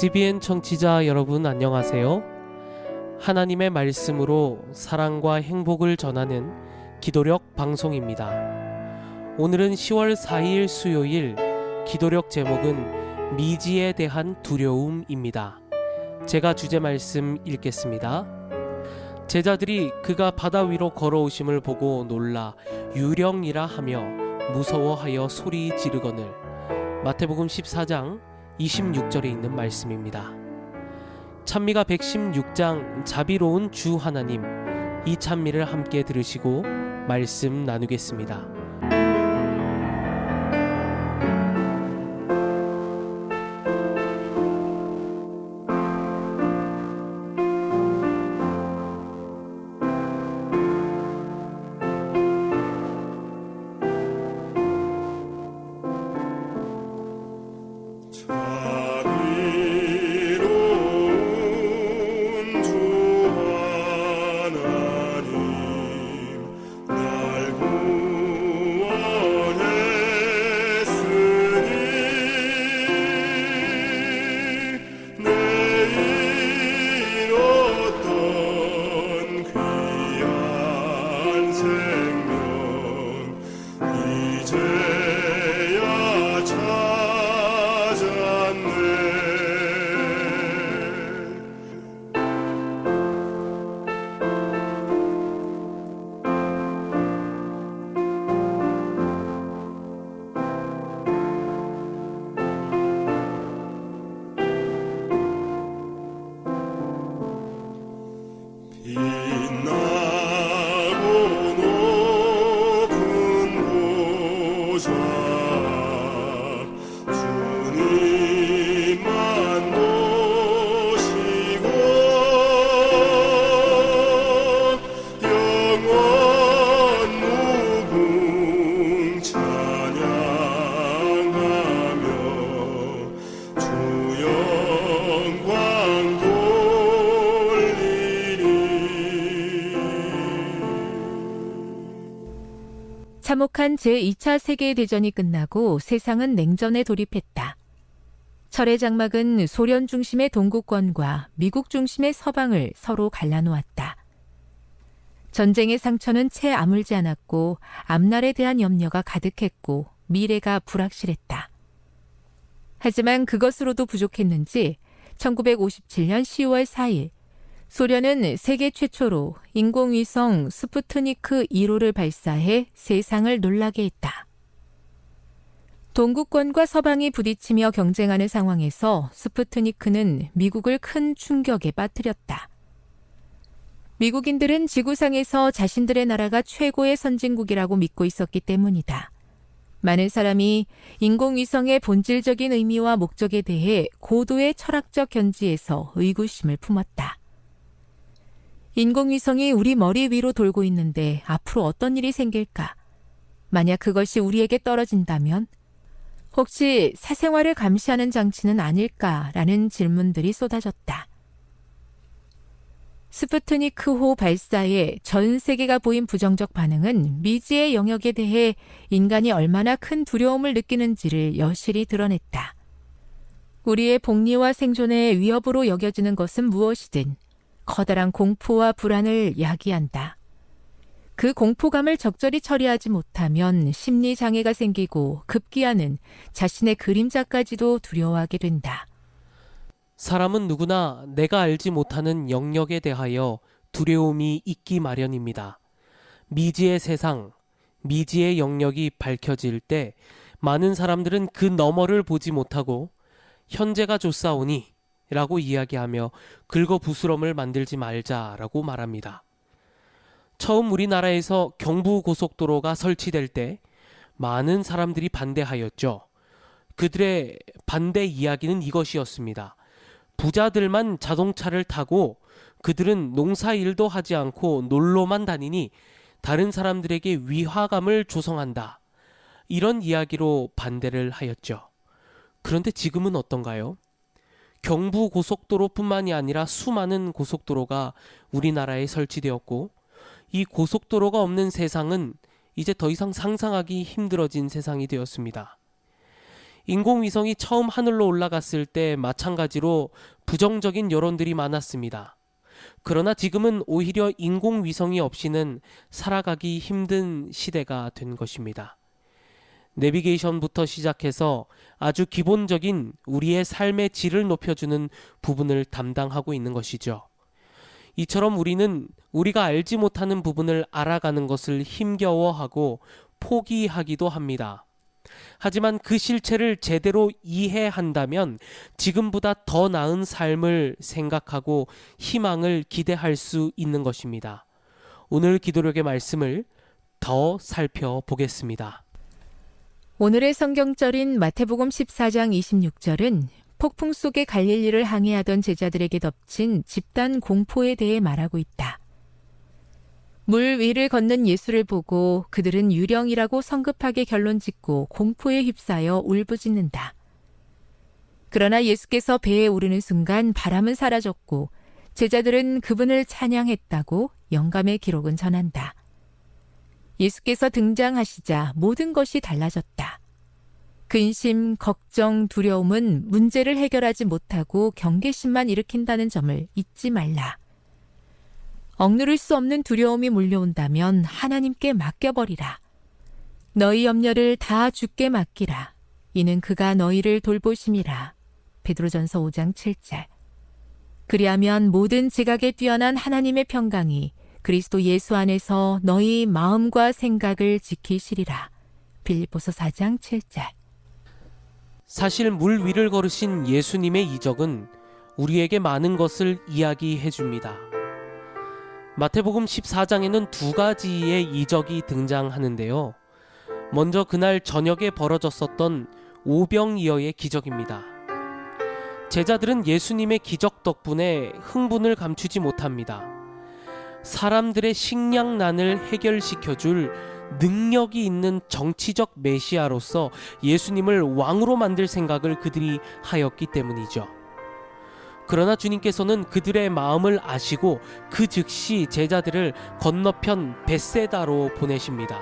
CBN 청취자 여러분 안녕하세요. 하나님의 말씀으로 사랑과 행복을 전하는 기도력 방송입니다. 오늘은 10월 4일 수요일 기도력 제목은 미지에 대한 두려움입니다. 제가 주제 말씀 읽겠습니다. 제자들이 그가 바다 위로 걸어오심을 보고 놀라 유령이라 하며 무서워하여 소리 지르거늘 마태복음 14장 26절에 있는 말씀입니다. 찬미가 116장 자비로운 주 하나님 이 찬미를 함께 들으시고 말씀 나누겠습니다. 날 참혹한 제2차 세계대전이 끝나고 세상은 냉전에 돌입했다. 철의 장막은 소련 중심의 동구권과 미국 중심의 서방을 서로 갈라놓았다. 전쟁의 상처는 채 아물지 않았고 앞날에 대한 염려가 가득했고 미래가 불확실했다. 하지만 그것으로도 부족했는지 1957년 10월 4일 소련은 세계 최초로 인공위성 스푸트니크 1호를 발사해 세상을 놀라게 했다. 동구권과 서방이 부딪히며 경쟁하는 상황에서 스푸트니크는 미국을 큰 충격에 빠뜨렸다. 미국인들은 지구상에서 자신들의 나라가 최고의 선진국이라고 믿고 있었기 때문이다. 많은 사람이 인공위성의 본질적인 의미와 목적에 대해 고도의 철학적 견지에서 의구심을 품었다. 인공위성이 우리 머리 위로 돌고 있는데 앞으로 어떤 일이 생길까? 만약 그것이 우리에게 떨어진다면 혹시 사생활을 감시하는 장치는 아닐까라는 질문들이 쏟아졌다. 스푸트니크호 발사에 전 세계가 보인 부정적 반응은 미지의 영역에 대해 인간이 얼마나 큰 두려움을 느끼는지를 여실히 드러냈다. 우리의 복리와 생존에 위협으로 여겨지는 것은 무엇이든 커다란 공포와 불안을 야기한다. 그 공포감을 적절히 처리하지 못하면 심리 장애가 생기고 급기야는 자신의 그림자까지도 두려워하게 된다. 사람은 누구나 내가 알지 못하는 영역에 대하여 두려움이 있기 마련입니다. 미지의 세상, 미지의 영역이 밝혀질 때 많은 사람들은 그 너머를 보지 못하고 현재가 좋사오니 라고 이야기하며 긁어 부스럼을 만들지 말자라고 말합니다. 처음 우리나라에서 경부 고속도로가 설치될 때 많은 사람들이 반대하였죠. 그들의 반대 이야기는 이것이었습니다. 부자들만 자동차를 타고 그들은 농사 일도 하지 않고 놀러만 다니니 다른 사람들에게 위화감을 조성한다. 이런 이야기로 반대를 하였죠. 그런데 지금은 어떤가요? 경부 고속도로뿐만이 아니라 수많은 고속도로가 우리나라에 설치되었고 이 고속도로가 없는 세상은 이제 더 이상 상상하기 힘들어진 세상이 되었습니다. 인공위성이 처음 하늘로 올라갔을 때 마찬가지로 부정적인 여론들이 많았습니다. 그러나 지금은 오히려 인공위성이 없이는 살아가기 힘든 시대가 된 것입니다. 내비게이션부터 시작해서 아주 기본적인 우리의 삶의 질을 높여주는 부분을 담당하고 있는 것이죠. 이처럼 우리는 우리가 알지 못하는 부분을 알아가는 것을 힘겨워하고 포기하기도 합니다. 하지만 그 실체를 제대로 이해한다면 지금보다 더 나은 삶을 생각하고 희망을 기대할 수 있는 것입니다. 오늘 기도력의 말씀을 더 살펴보겠습니다. 오늘의 성경절인 마태복음 14장 26절은 폭풍 속에 갈릴리를 항해하던 제자들에게 덮친 집단 공포에 대해 말하고 있다. 물 위를 걷는 예수를 보고 그들은 유령이라고 성급하게 결론 짓고 공포에 휩싸여 울부짖는다. 그러나 예수께서 배에 오르는 순간 바람은 사라졌고 제자들은 그분을 찬양했다고 영감의 기록은 전한다. 예수께서 등장하시자 모든 것이 달라졌다. 근심, 걱정, 두려움은 문제를 해결하지 못하고 경계심만 일으킨다는 점을 잊지 말라. 억누를 수 없는 두려움이 몰려온다면 하나님께 맡겨버리라. 너희 염려를 다 주께 맡기라. 이는 그가 너희를 돌보심이라. 베드로전서 5장 7절. 그리하면 모든 지각에 뛰어난 하나님의 평강이 그리스도 예수 안에서 너희 마음과 생각을 지키시리라. 빌립보서 4장 7절. 사실 물 위를 걸으신 예수님의 이적은 우리에게 많은 것을 이야기해 줍니다. 마태복음 14장에는 두 가지의 이적이 등장하는데요. 먼저 그날 저녁에 벌어졌었던 오병이어의 기적입니다. 제자들은 예수님의 기적 덕분에 흥분을 감추지 못합니다. 사람들의 식량난을 해결시켜 줄 능력이 있는 정치적 메시아로서 예수님을 왕으로 만들 생각을 그들이 하였기 때문이죠. 그러나 주님께서는 그들의 마음을 아시고 그 즉시 제자들을 건너편 벳세다로 보내십니다.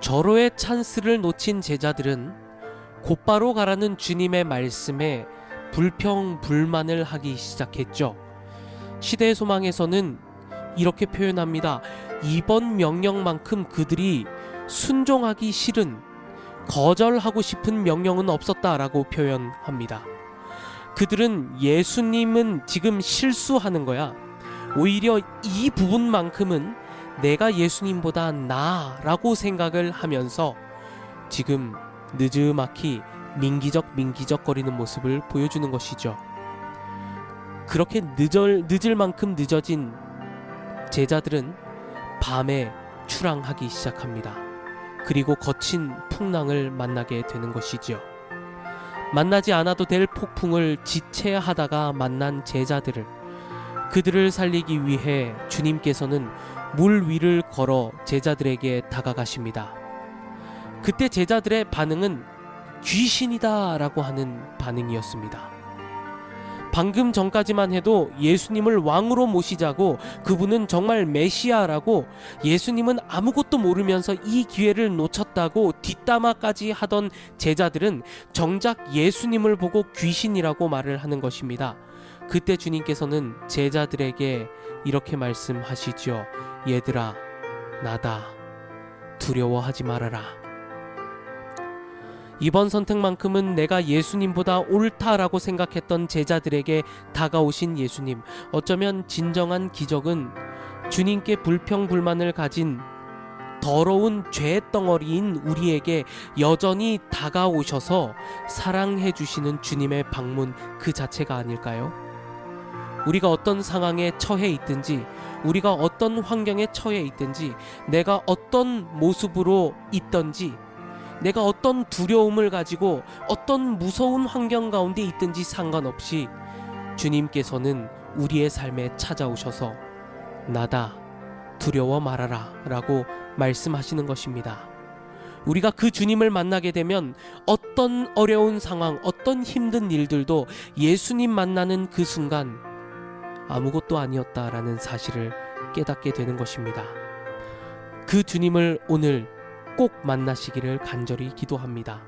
절호의 찬스를 놓친 제자들은 곧바로 가라는 주님의 말씀에 불평 불만을 하기 시작했죠. 시대의 소망에서는 이렇게 표현합니다. 이번 명령만큼 그들이 순종하기 싫은 거절하고 싶은 명령은 없었다라고 표현합니다. 그들은 예수님은 지금 실수하는 거야. 오히려 이 부분만큼은 내가 예수님보다 나라고 생각을 하면서 지금 느즈막히 민기적 민기적거리는 모습을 보여주는 것이죠. 그렇게 늦을, 늦을 만큼 늦어진 제자들은 밤에 출항하기 시작합니다. 그리고 거친 풍랑을 만나게 되는 것이지요. 만나지 않아도 될 폭풍을 지체하다가 만난 제자들을 그들을 살리기 위해 주님께서는 물 위를 걸어 제자들에게 다가가십니다. 그때 제자들의 반응은 귀신이다 라고 하는 반응이었습니다. 방금 전까지만 해도 예수님을 왕으로 모시자고 그분은 정말 메시아라고 예수님은 아무것도 모르면서 이 기회를 놓쳤다고 뒷담화까지 하던 제자들은 정작 예수님을 보고 귀신이라고 말을 하는 것입니다. 그때 주님께서는 제자들에게 이렇게 말씀하시죠. 얘들아, 나다. 두려워하지 말아라. 이번 선택만큼은 내가 예수님보다 옳다라고 생각했던 제자들에게 다가오신 예수님. 어쩌면 진정한 기적은 주님께 불평불만을 가진 더러운 죄 덩어리인 우리에게 여전히 다가오셔서 사랑해 주시는 주님의 방문 그 자체가 아닐까요? 우리가 어떤 상황에 처해 있든지 우리가 어떤 환경에 처해 있든지 내가 어떤 모습으로 있든지 내가 어떤 두려움을 가지고 어떤 무서운 환경 가운데 있든지 상관없이 주님께서는 우리의 삶에 찾아오셔서 나다 두려워 말아라 라고 말씀하시는 것입니다. 우리가 그 주님을 만나게 되면 어떤 어려운 상황, 어떤 힘든 일들도 예수님 만나는 그 순간 아무것도 아니었다라는 사실을 깨닫게 되는 것입니다. 그 주님을 오늘 꼭 만나시기를 간절히 기도합니다.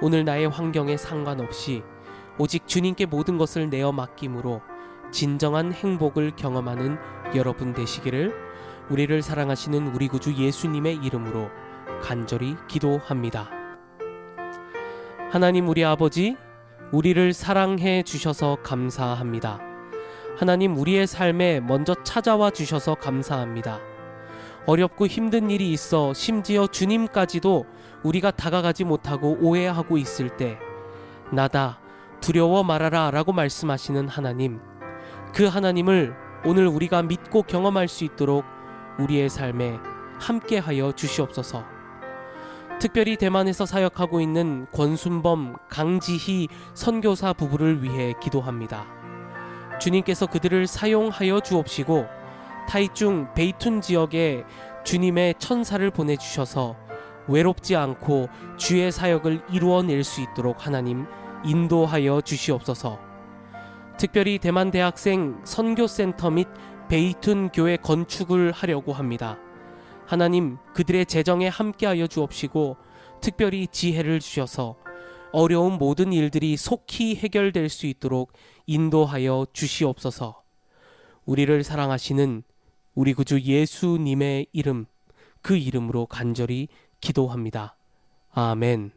오늘 나의 환경에 상관없이 오직 주님께 모든 것을 내어 맡김으로 진정한 행복을 경험하는 여러분 되시기를 우리를 사랑하시는 우리 구주 예수님의 이름으로 간절히 기도합니다. 하나님 우리 아버지, 우리를 사랑해 주셔서 감사합니다. 하나님 우리의 삶에 먼저 찾아와 주셔서 감사합니다. 어렵고 힘든 일이 있어 심지어 주님까지도 우리가 다가가지 못하고 오해하고 있을 때 나다 두려워 말아라 라고 말씀하시는 하나님 그 하나님을 오늘 우리가 믿고 경험할 수 있도록 우리의 삶에 함께하여 주시옵소서. 특별히 대만에서 사역하고 있는 권순범, 강지희 선교사 부부를 위해 기도합니다. 주님께서 그들을 사용하여 주옵시고 타이중 베이툰 지역에 주님의 천사를 보내주셔서 외롭지 않고 주의 사역을 이루어낼 수 있도록 하나님 인도하여 주시옵소서. 특별히 대만 대학생 선교센터 및 베이툰 교회 건축을 하려고 합니다. 하나님 그들의 재정에 함께하여 주옵시고 특별히 지혜를 주셔서 어려운 모든 일들이 속히 해결될 수 있도록 인도하여 주시옵소서. 우리를 사랑하시는 우리 구주 예수님의 이름 그 이름으로 간절히 기도합니다. 아멘.